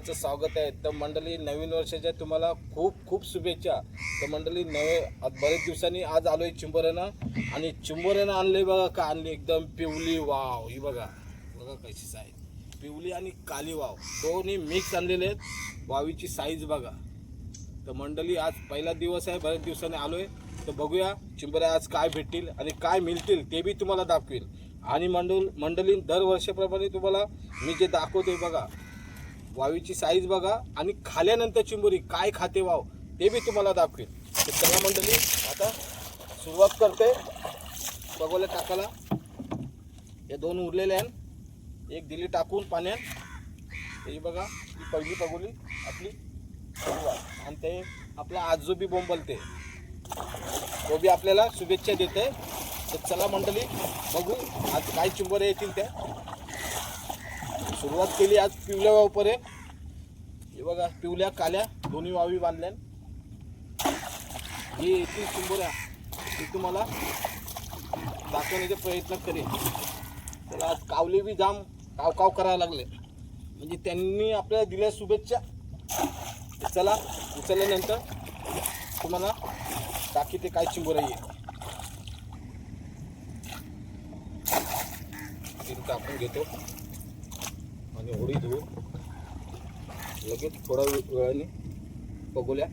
सर्वांचं स्वागत आहे. तर मंडळी नवीन वर्षाच्या तुम्हाला खूप खूप शुभेच्छा. तर मंडळी नवे आज बरेच दिवसांनी आज आलो आहे चिंबोऱ्यानं. आणि चिंबोऱ्यानं आणले बघा का आणली एकदम पिवली वाव. ही बघा बघा कशी साईज पिवली आणि काली वाव. दोन्ही मिक्स आणलेले आहेत. वावीची साईज बघा. तर मंडळी आज पहिला दिवस आहे बऱ्याच दिवसांनी आलो आहे तर बघूया चिंबऱ्या आज काय भेटतील आणि काय मिळतील ते बी तुम्हाला दाखवेल आणि मंडळ मंडळी दरवर्षाप्रमाणे तुम्हाला मी जे दाखवतोय बघा वावीची साईज बघा आणि खाल्यानंतर चिंबोरी काय खाते वाव ते बी तुम्हाला दाखवेल तर चला मंडळी आता सुरुवात करते. बघवल्या टाकायला हे दोन उरलेले आहेत. एक दिली टाकून पाण्यात. हे बघा ही पहिली पगोली आपली सुरुवात. आणि ते आपला आजो बी बोंबलते. तो बी आपल्याला शुभेच्छा देते. तर चला मंडळी बघू आज काय चिंबोरे येतील त्या. सुरुवात केली आज पिवल्या वावपरे. हे बघा पिवल्या काल्या दोन्ही वावी बांधल्या ही येथील चिंबोऱ्या ती तुम्हाला दाखवण्याचा प्रयत्न करेन. तर आज कावले बी जाम कावकाव करायला लागले. म्हणजे त्यांनी आपल्याला दिल्या शुभेच्छा. चला उचलल्यानंतर तुम्हाला टाकी ते काय चिंबोरा येईल आपण घेतो. आणि होडी धुवून लगेच थोड्या वेळाने पगोल्या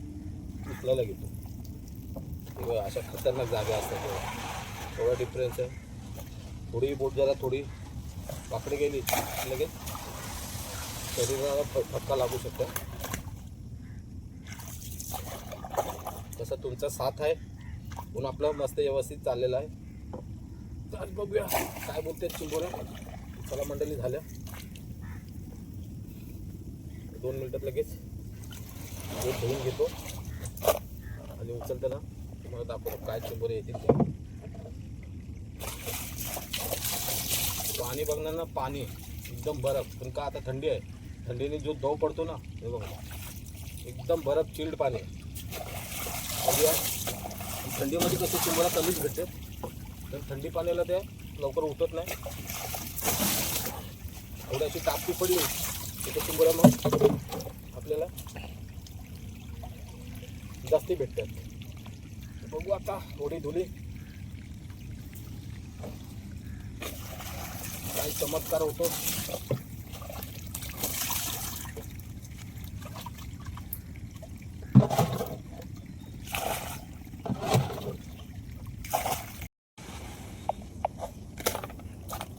उचलायला घेतो. अशा खतरनाक जागा असतात तेव्हा थोडा डिफरन्स आहे. थोडी बोट जरा थोडी वाकडी गेली लगेच शरीराला फ- फटका लागू शकतो. तसा तुमचा साथ आहे. म्हणून आपलं मस्त व्यवस्थित चाललेला आहे. तर आज बघूया. काय बोलते चिंबोऱ्या? चला मंडळी झाल्या. दोन मिनटात लगेच दूध धुवून घेतो. आणि उचलताना तुम्हाला दाखवतो काय चिंबोरे येतील पाणी बघणार ना पाणी. एकदम बरफ. पण का आता थंडी आहे? थंडीने जो दव पडतो ना हे बघा. एकदम बरफ चिल्ड पाणी. आहे. थंडीमध्ये कसं चिंबोरा कमीच भेटते. तर थंडी पाण्याला ते लवकर उठत नाही. थोडीशी तापती पडली. तिथे ते मग आपल्याला जास्ती भेटतात. बघू आता थोडी धुली. काही चमत्कार होतो.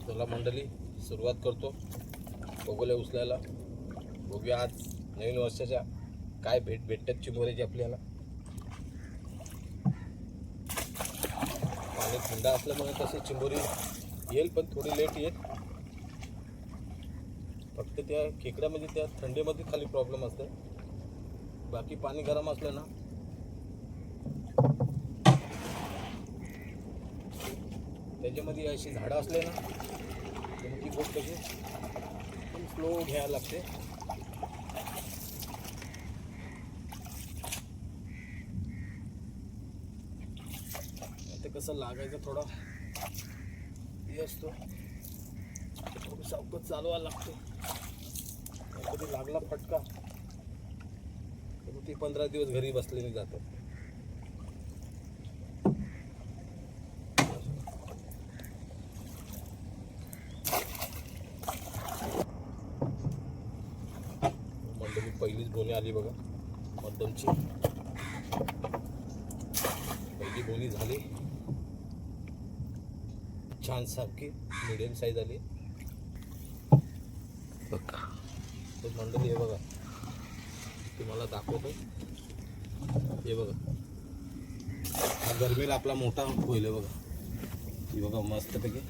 चला मंडळी सुरुवात करतो. बघूया उचलायला. बघूया आज नवीन वर्षाच्या काय भेट भेटतात चिमोऱ्याची आपल्याला. पाणी थंड असल्यामुळे तशी चिंबोरी येईल पण थोडी लेट येईल. फक्त त्या खेकड्यामध्ये त्या थंडीमध्ये खाली प्रॉब्लेम असते बाकी पाणी गरम असलं ना. त्याच्यामध्ये अशी झाडं असले ना ती बोट कशी स्लो घ्यायला लागते. ते कसं लागायचं थोडा हे असतो. थोडं सावकत चालवायला लागतो. कधी लागला फटका तर मग ती पंधरा दिवस घरी बसलेली जातात मंडळी पहिलीच बोनी आली बघा मध्यमची पहिली बोनी झाली. छान सारखी मिडियम साईज आली. बघा. मंडळी हे बघा. तुम्हाला दाखवतो हे बघा. हा गरमीला आपला मोठा होईल बघा. हे बघा मस्तपैकी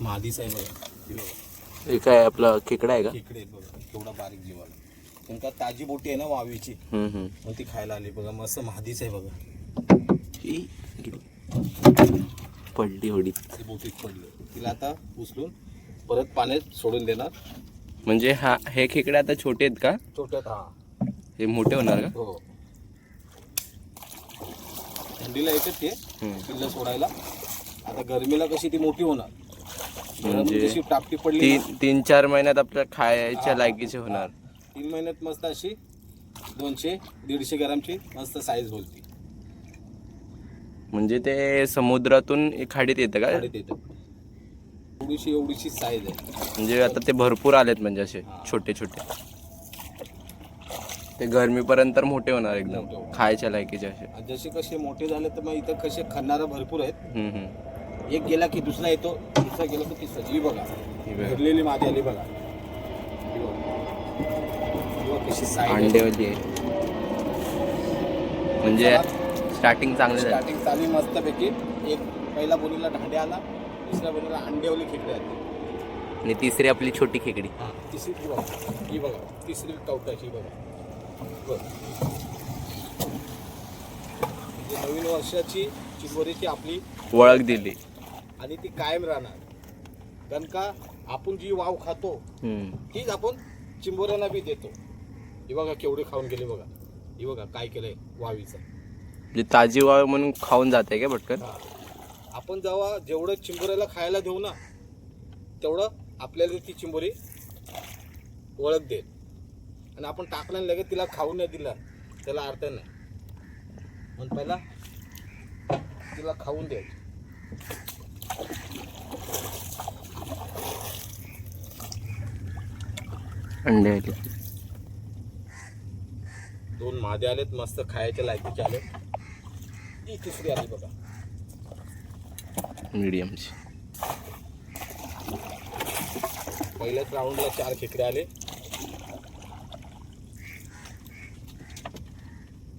मादीच आहे बघा. हे बघा. हे काय आपला खेकडा आहे का? खेकडे बघा. केवढा बारीक जीवाला ताजी बोटी आहे ना वावीची. मग ती खायला आली. बघा मस्त महादीच आहे बघा. ही गेली. पडली होडी ती बोटीत पडली. तिला आता उचलून परत पाण्यात सोडून देणार. म्हणजे हा हे खेकडे आता छोटे आहेत का? छोट्यात हा. हे मोठे होणार का? हो. थंडीला येतात ते हम्म. पिल्लं सोडायला. आता गरमीला कशी ती मोठी होणार? म्हणजे जशी टापटी पडली ना, तीन तीन चार महिन्यात आपल्या खायच्या लायकीचे होणार. तीन महिन्यात मस्त अशी दोनशे दीडशे ग्रामची मस्त साईज बोलती म्हणजे ते समुद्रातून खाडीत येतं का? येतं. थोडीशी एवढीशी साईज आहे. म्हणजे आता ते भरपूर आलेत म्हणजे असे छोटे छोटे. ते गरमीपर्यंत तर मोठे होणार मोठे एकदम होणार. खायच्या लायकीचे असे. जसे कसे मोठे झाले तर मग इथं कसे खाणारा भरपूर आहेत. हम्म, हम्म. एक गेला की दुसरा येतो दुसरा गेला की तिसरा. ही बघा. ही बघा. भरलेली मादी आली बघा. ही बघा. ही बघा कशी साईज आहे. अंडेवाली आहे. म्हणजे स्टार्टिंग चांगले झाले. स्टार्टिंग चालू मस्तपैकी. एक पहिला बोलीला ढांडे आला दुसऱ्या बोलीला अंडेवली खेकडे आली. आणि तिसरी आपली छोटी खेकडी. तिसरी ही बघा ही बघा तिसरी कवटाची बघा. बघ. म्हणजे नवीन वर्षाची चिंबोरीची आपली ओळख दिली. आणि ती कायम राहणार. कारण का आपण जी वाव खातो हम्म. तीच आपण चिंबोऱ्यांना बी देतो. ही बघा केवढी खाऊन गेली बघा. ही बघा काय केलंय वावीचं. म्हणजे ताजी वाव म्हणून खाऊन जाते का पटकन? हा. आपण जेव्हा जेवढं चिंबोऱ्याला खायला देऊ ना तेवढं आपल्याला ती चिंबोरी ओळख देईल. आणि आपण टाकलं आणि लगेच तिला खाऊ नाही दिला त्याला अर्थ नाही. म्हणून पहिला तिला खाऊन द्यायचं. अंडेवाली दोन महादे आलेत मस्त खायच्या लायकीचे आले ही तिसरी आली बघा. मीडियमची पहिल्याच राऊंडला चार खेकडे आले.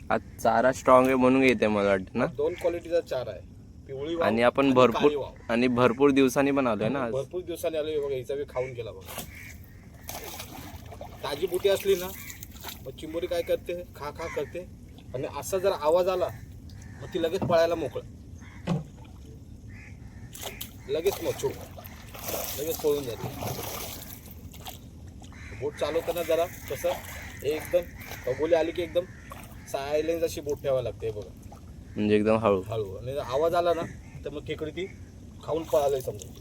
आज चारा स्ट्रॉंग आहे म्हणून येते मला वाटतं ना. दोन क्वालिटीचा चार आहे. पिवळी वाव आणि आपण काळी भरपूर वाव. आणि भरपूर दिवसांनी पण आलोय ना आज. भरपूर दिवसांनी आलो बघा हिचा बी खाऊन गेला बघा. ताजी बुटी असली ना मग चिंबोरी काय करते? खा खा करते. आणि असा जर आवाज आला मग ती लगेच पळायला मोकळ. लगेच मच्छू लगेच पळून जाते. बोट चालवताना जरा कसं एकदम बोली आली की एकदम सायलेन्स अशी बोट ठेवावी लागते बघा. म्हणजे एकदम हळू. हळू. आणि आवाज आला ना तर मग खेकडी ती खाऊन पळाली समजा.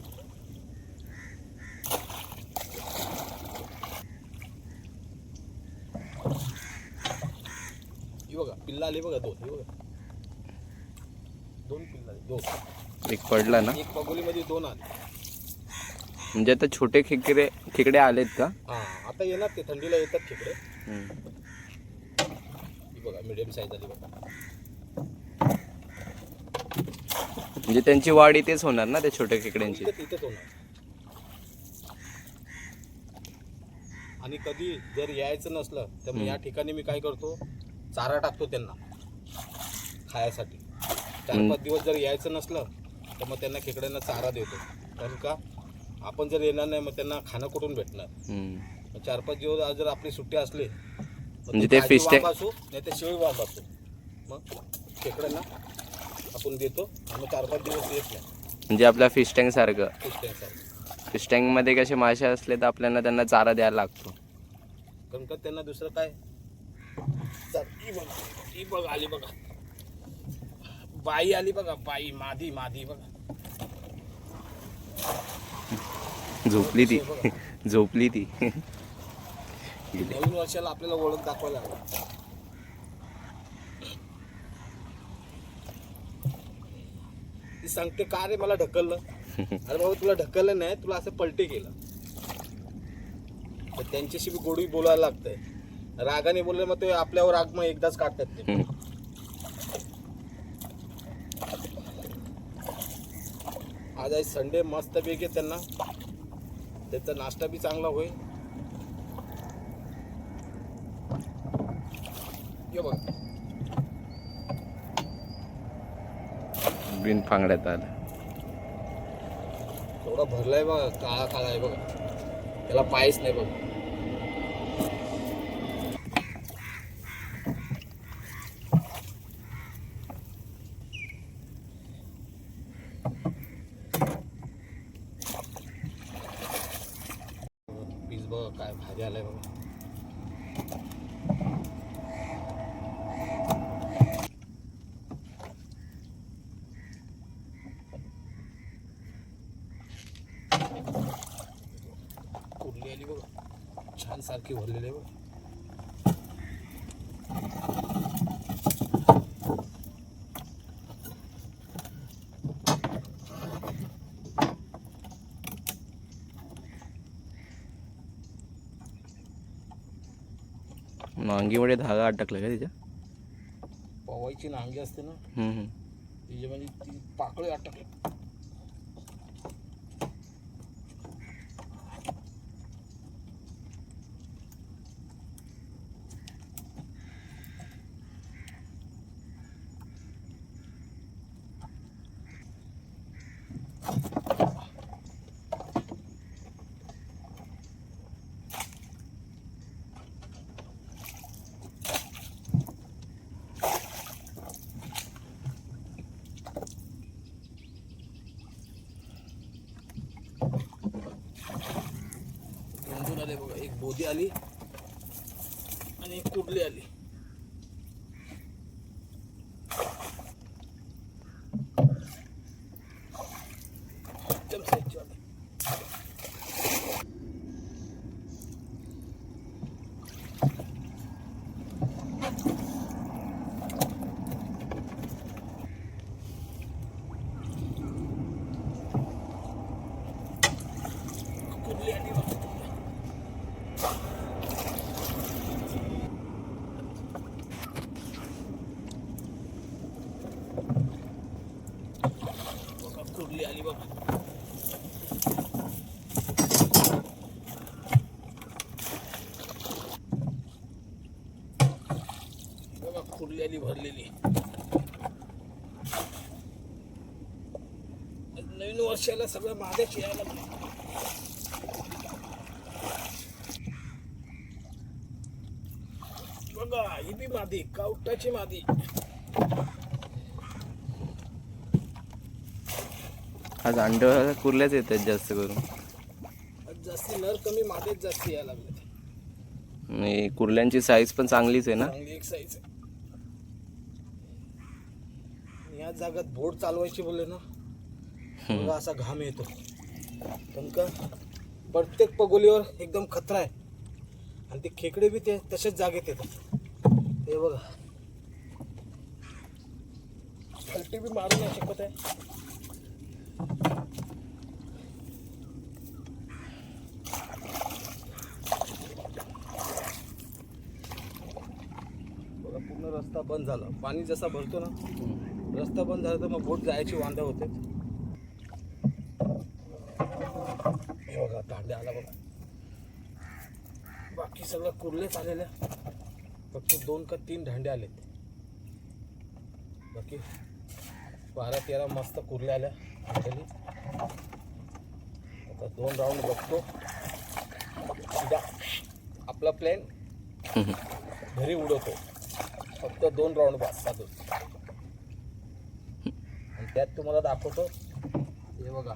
ही बघा पिल्ला आली बघा दोन ही बघा. दोन पिल्ला दोन. एक पडला ना? एक बगोलीमध्ये दोन आले. म्हणजे आता छोटे खेकडे खेकडे आलेत का? हा आता येणार ते थंडीला येतात खेकडे. ही बघा मिडियम साईज आली बघा. म्हणजे त्यांची वाढ इथेच होणार ना त्या छोट्या खेकड्यांची? इथं इथंच होणार. आणि कधी जर यायचं नसलं तर मग या ठिकाणी मी काय करतो? चारा टाकतो त्यांना. खायासाठी. चार. पाच दिवस जर यायचं नसलं तर मग त्यांना खेकड्यांना चारा देतो. कारण का? आपण जर येणार नाही मग त्यांना खाणं कुठून भेटणार. मग चार पाच दिवस आज जर आपली सुट्टी असली म्हणजे ती ते tank- वांब असो नाही तर शिळी वांब असो. मग खेकड्यांना आपण देतो आणि चार पाच दिवस येत नाही. म्हणजे आपल्या फिश टँक सारखं. Fish tank साठी. फिश टँकमध्ये कसे मासे असले तर आपल्याला त्यांना चारा द्यायला लागतो. कारण का त्यांना दुसरं काय? चल, ही बघा ही बघ आली बघा. बाई आली बघा बाई मादी मादी बघा. झोपली ती. झोपली ती. नवीन वर्षाला आपल्याला ओळख दाखवायला ती सांगते का रे मला ढकललं? अरे बाबा तुला ढकललं नाही तुला असं पलटी केलं. तर त्यांच्याशी बी गोडी बोलायला लागतंय. रागाने बोलले मग ते आपल्यावर राग मग एकदाच काढतात ते. आज आहे संडे मस्त पैकी त्यांना. त्यांचा नाश्ता बी चांगला होईल. ये बघ. बिन फांगड्यात आलं. एवढा भरलाय बघा काळा काळा आहे बघा. त्याला पायच नाही बघ पीस बघा काय भारी आलाय बघा आली बघा. छान सारखी भरलेली आहे बघा. नांगीमध्ये धागा अटकला का तिच्या? पवायची नांगी असते ना. हम्म, हम्म. तिच्यामध्ये ती पाकळी अटकली दोन दोन आले आली आणि एक कुडली आली आली. कुडली आली बघा. बघा कुर्ली आली बघा बघा कुर्ली आली भरलेली नवीन वर्षाला सगळं माझ्याच यायला लागलं. बघा ही बी मादी कावटाची मादी. आज अंड्या कुर्ल्याच येतात जास्त करून. आज जास्ती नर कमी मादेच जास्ती यायला लागले आणि कुर्ल्यांची साईज पण चांगलीच आहे ना? चांगली एक साईज या जागात बोट चालवायची बोलले ना? बघा असा घाम येतो. पण का प्रत्येक पगोलीवर एकदम खतरा आहे. आणि ते खेकडे बी ते तसेच जागेत येतात. ते बघा. पलटी बी मारू नाही शकत आहे. बघा पूर्ण रस्ता बंद झाला. पाणी जसा भरतो ना रस्ता बंद झाला तर मग बोट जायची वांदा होते. बघा दांड्या आला बघा. बाकी सगळं कुर्लेच आलेल्या फक्त दोन का तीन धांडे आलेत. बाकी बारा तेरा मस्त कुर्ल्या आल्या आणलेली आता दोन राऊंड बघतो. सीधा आपला प्लॅन घरी उडवतो. फक्त दोन राऊंड बस आणि त्यात तुम्हाला दाखवतो. हे बघा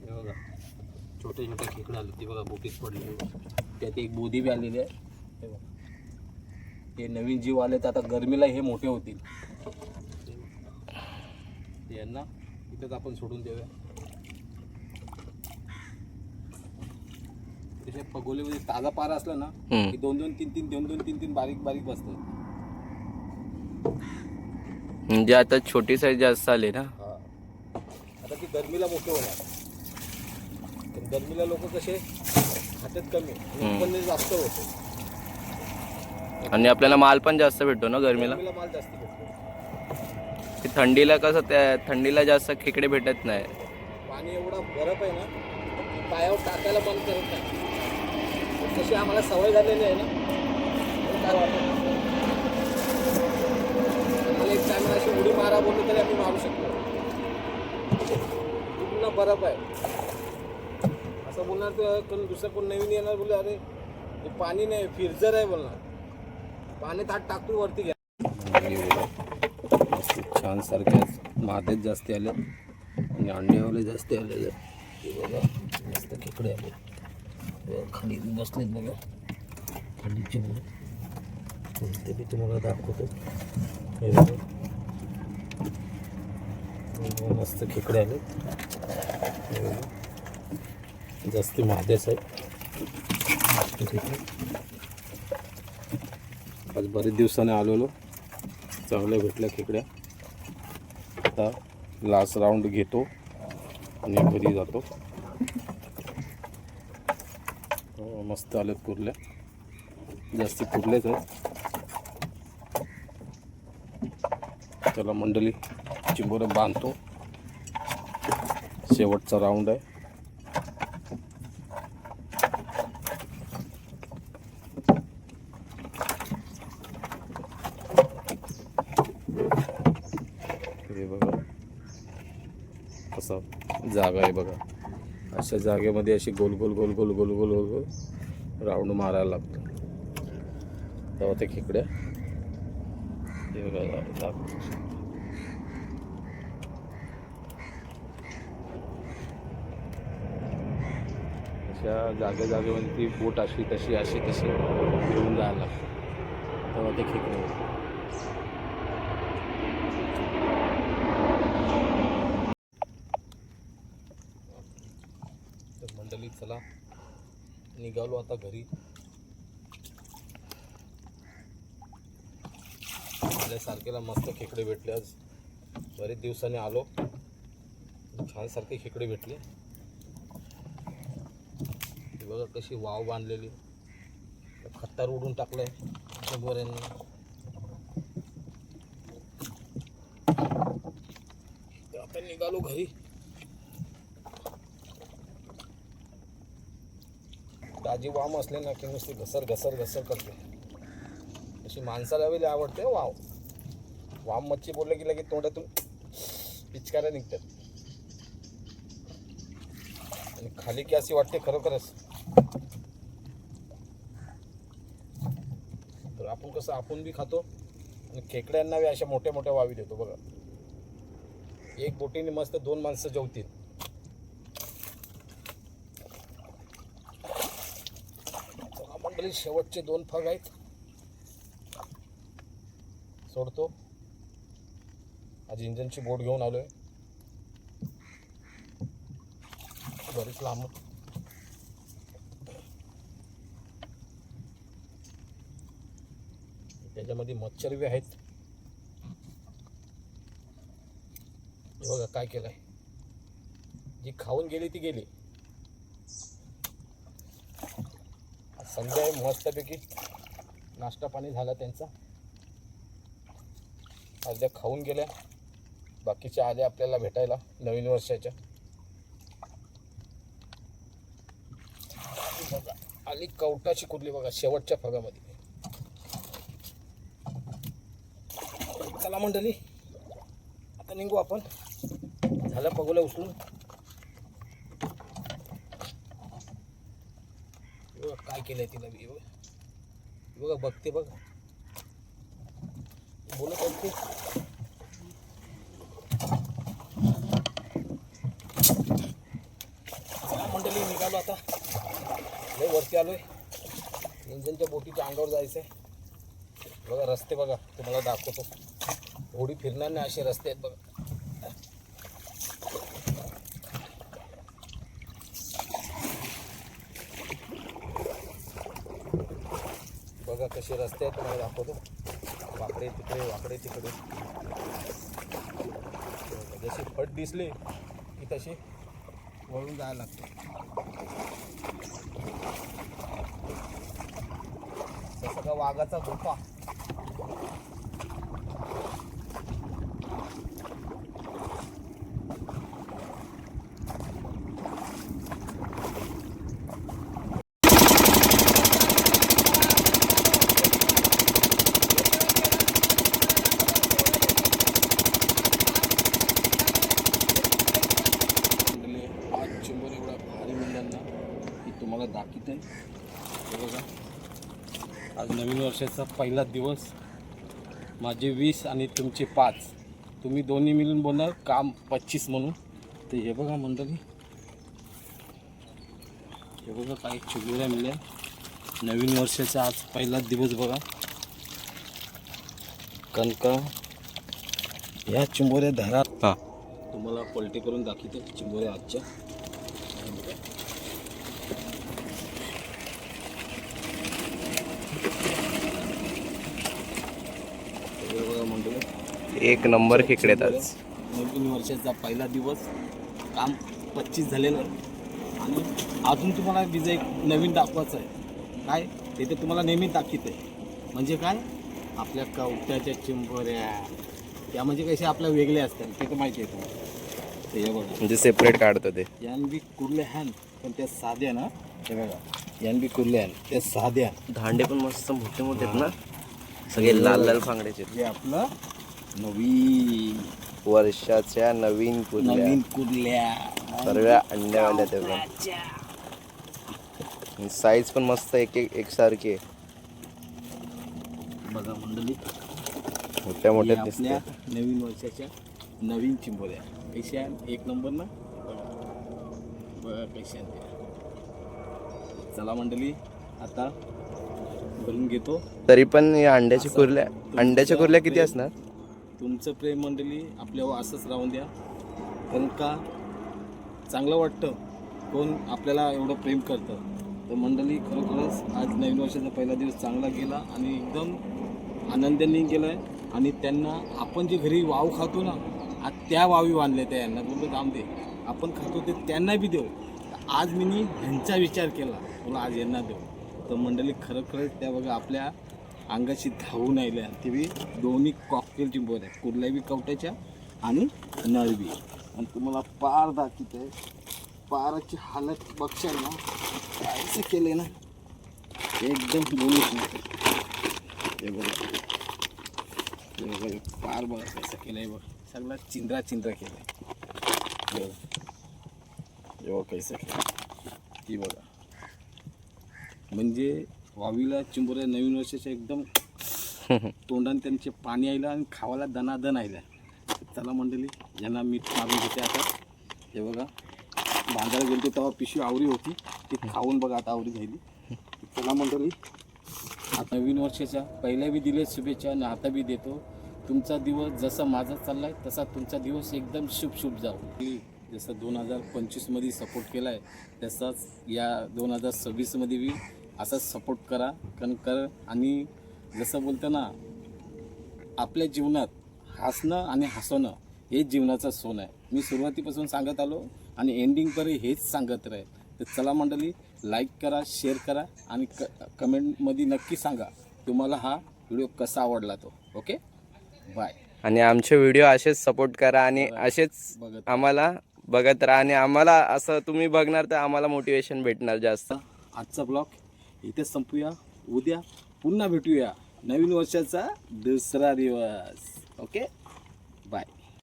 हे बघा छोटे छोटे खेकडे आले ते बघा बोटीत पडले त्यात एक बोधी बी आलेली आहे. हे नवीन जीव आले तर आता गरमीला हे मोठे होतील. यांना इथंच आपण सोडून देऊया. त्याच्या पगोलीमध्ये ताजा पारा असला ना. की दोन दोन तीन तीन दोन दोन तीन तीन बारीक बारीक बसतात. म्हणजे आता छोटी साईज जास्त आली ना? आता ती गरमीला मोठे होणार. गरमीला लोक कसे खात्यात कमी आणि. उत्पन्न जास्त होते. आणि आपल्याला माल पण जास्त भेटतो ना गरमीला? गरमीला माल जास्त भेटतो. थंडीला कसं त्या थंडीला जास्त खेकडे भेटत नाही. पाणी एवढा बरफ आहे ना की पायावर टाकायला मन करत नाही. पण तशी आम्हाला सवय झालेली आहे ना. म्हणून काय वाटत? नाही. आम्हाला एक टायमा अशी उडी मारा बोललो तरी आम्ही मारू शकतो. पूर्ण बरफ आहे. असं बोलणार तर कोण दुसरं कोण नवीन येणार बोलले अरे हे पाणी नाही फिरजर आहे बोलणार. पाणी हात टाकतो वरती घ्या. छान सारख्या मातेच जास्ती आले आणि अंड्यावाले जास्त आले बघा मस्त खेकडे आले. खाली बसलेत बघा. खालीचे बघा. ते बी तुम्हाला दाखवतो. हे मस्त खेकडे आले. जास्त महादेच आहेत. आज बरेच दिवसाने आलेलो. चांगल्या भेटल्या खेकड्या. आता लास्ट राऊंड घेतो आणि घरी जातो. हो, मस्त आल्यात कुर्ल्या. जास्ती कुरलेच आहेत. त्याला मंडळी चिंबोरं बांधतो. शेवटचा राऊंड आहे हे बघा कसा जागा आहे बघा. अशा जागेमध्ये अशी गोल गोल गोल गोल गोल गोल गोल गोल राऊंड मारायला लागतो. तेव्हा ते खेकड्या अशा जागे जागेमध्ये ती बोट अशी तशी अशी तशी घेऊन जायला लागते. तेव्हा ते खेकडे होते. तर मंडळी चला निघालो आता घरी. आल्यासारखेला मस्त खेकडे भेटले आज. बरेच दिवसांनी आलो. छान सारखे खेकडे भेटले. बघा कशी वाव बांधलेली. खत्तार उडून टाकलंय शंभऱ्यांनी आता निघालो घरी. ताजी वाम असले ना की नुसती घसर घसर घसर करते. अशी माणसाला वेळी आवडते हो वाव वाम मच्छी बोलले की लगेच तोंडातून पिचकाऱ्या निघतात. आणि खाली की अशी वाटते खरोखरच. तर आपण कसं आपण बी खातो आणि खेकड्यांना बी अशा मोठ्या मोठ्या वावी देतो बघा. एक बोटीने मस्त दोन माणसं जेवतील. चला शेवटचे दोन फग आहेत. सोडतो. आज इंजनची बोट घेऊन आलोय. बरीच लांब. त्याच्यामध्ये मच्छर बी आहेत बघा काय केलंय. जी खाऊन गेली ती गेली. संध्याकाळी संध्या मस्तपैकी नाश्ता पाणी झाला त्यांचा. अर्ध्या खाऊन गेल्या. बाकीच्या आल्या आपल्याला भेटायला नवीन वर्षाच्या. बघा आली कवटाची कुठली बघा शेवटच्या फगामध्ये चला मंडळी आता निघू आपण. झालं पगोला उचलून हे बघा काय केलंय तिला मी बघा. बघते बघा. बोलत आहे मंडळी निघालो आता. लय वरती आलोय. इंजनच्या बोटीच्या अंगावर जायचंय. बघा रस्ते बघा तुम्हाला दाखवतो. होडी फिरणार नाही असे रस्ते आहेत बघा. बघा कसे रस्ते आहेत तुम्हाला दाखवतो. वाकडे तिकडे वाकडे तिकडे. जशी फट दिसली की तशी वळून जायला लागते. तसं का वाघाचा धोका मंडळी, आज चिंबर एवढा भारी मिळाला की तुम्हाला दाखवत आहे हे बघा. आज नवीन वर्षाचा पहिला दिवस. माझे वीस आणि तुमचे पाच. तुम्ही दोन्ही मिळून बोलणार काम पच्चीस म्हणून. तर हे बघा मंडळी. हे बघा काही चिंबोऱ्या मिळल्या. नवीन वर्षाचा आज पहिला दिवस बघा. कणका. ह्या चिंबोऱ्या धरा. हा. तुम्हाला पलटी करून दाखवतो चिंबोऱ्या आजच्या हे बघा मंडळी एक नंबर खेकडे आज. नवीन वर्षाचा पहिला दिवस. काम पच्चीस झालेलं. आणि अजून तुम्हाला बीज एक नवीन दाखवायचं आहे. काय? ते तर तुम्हाला नेहमी दाखवत आहे. म्हणजे काय? आपल्या कवट्याच्या चिंबोऱ्या. त्या म्हणजे कशा आपल्या वेगळ्या असतात. ते तर माहिती आहे तुम्हाला. ते हे बघा. म्हणजे सेपरेट काढतो ते. यान बी कुर्ले हॅन पण त्या साध्या ना हे बघा. यान बी कुर्ले हॅन त्या साध्या. धांडे पण मस्त मोठे मोठे आहेत ना. सगळे लाल लाल फांगड्याचे. जे आपलं नवीन वर्षाच्या नवीन कुर्ल्या. नवीन कुर्ल्या. सर्व अंड्यावाल्या त्या पण साईज पण मस्त एक एक एकसारखी आहे. बघा मंडळी. मोठ्या हे मोठ्या आपल्या दिसतात नवीन वर्षाच्या नवीन चिंबोऱ्या. कशा? एक नंबर ना? बघा बघा कशा त्या. चला मंडळी आता भरून घेतो. तरी पण या अंड्याच्या कुर्ल्या अंड्याच्या कुर्ल्या किती असणार? तुमचं प्रेम मंडळी आपल्यावर असंच राहून द्या. कारण का? चांगलं वाटतं. कोण आपल्याला एवढं प्रेम करतं. तर मंडळी खरोखरच आज नवीन वर्षाचा पहिला दिवस चांगला गेला आणि एकदम आनंदाने गेला आहे आणि त्यांना आपण जे घरी वाव खातो ना आज त्या वावी बांधल्या त्या यांना. बोलतो काम दे. आपण खातो ते त्यांना बी देऊ. आज मी ह्यांचा विचार केला. तुला आज यांना देऊ. तर मंडळी खरोखरच त्या बघा आपल्या अंगाशी धावून आल्या ते बी दोन्ही कॉकटेल चिंबोर आहे कुर्ल्या बी कवट्याच्या आणि नळ बी. आणि तुम्हाला पार दाखवत आहे पाराची हालत बघशाल ना. कायचं केलंय ना. एकदम बोलूच नाही हे बघा. हे बघा पार बघा कसं केलं आहे बघ. सगळा चिंद्रा चिंद्रा केला आहे बघा. हे बघा केलं ती बघा. म्हणजे वावीला चिंबोऱ्या नवीन वर्षाच्या एकदम तोंडाने त्यांचे पाणी आयलं आणि खावाला दनादन आयला. चला मंडळी यांना मीठ मारून घेते आता. हे बघा बांधायला गेलो तेव्हा पिशवी आवरी होती. ती खाऊन बघा आता आवरी झाली. चला मंडळी आता नवीन वर्षाच्या पहिल्या बी दिले शुभेच्छा आणि आता बी देतो. तुमचा दिवस जसा माझा चाललाय तसा तुमचा दिवस एकदम शुभ शुभ जाऊ जसं दोन हजार पंचवीसमध्ये सपोर्ट केला आहे तसाच या दोन हजार सव्वीसमध्ये बी असाच सपोर्ट करा कारण कर आणि जसं बोलतं ना आपल्या जीवनात हसणं आणि हसवणं हेच जीवनाचं सोन आहे. मी सुरुवातीपासून सांगत आलो आणि एंडिंगपर्यंत हेच सांगत राहील तर चला मंडळी लाईक करा शेअर करा आणि क कमेंटमध्ये नक्की सांगा तुम्हाला हा व्हिडिओ कसा आवडला तो. ओके बाय आणि आमचे व्हिडिओ असेच सपोर्ट करा आणि असेच बघत आम्हाला बघत राहा आणि आम्हाला असं तुम्ही बघणार तर आम्हाला मोटिवेशन भेटणार जास्त. आजचा ब्लॉग इथेच संपूया. उद्या पुन्हा भेटूया नवीन वर्षाचा दुसरा दिवस. ओके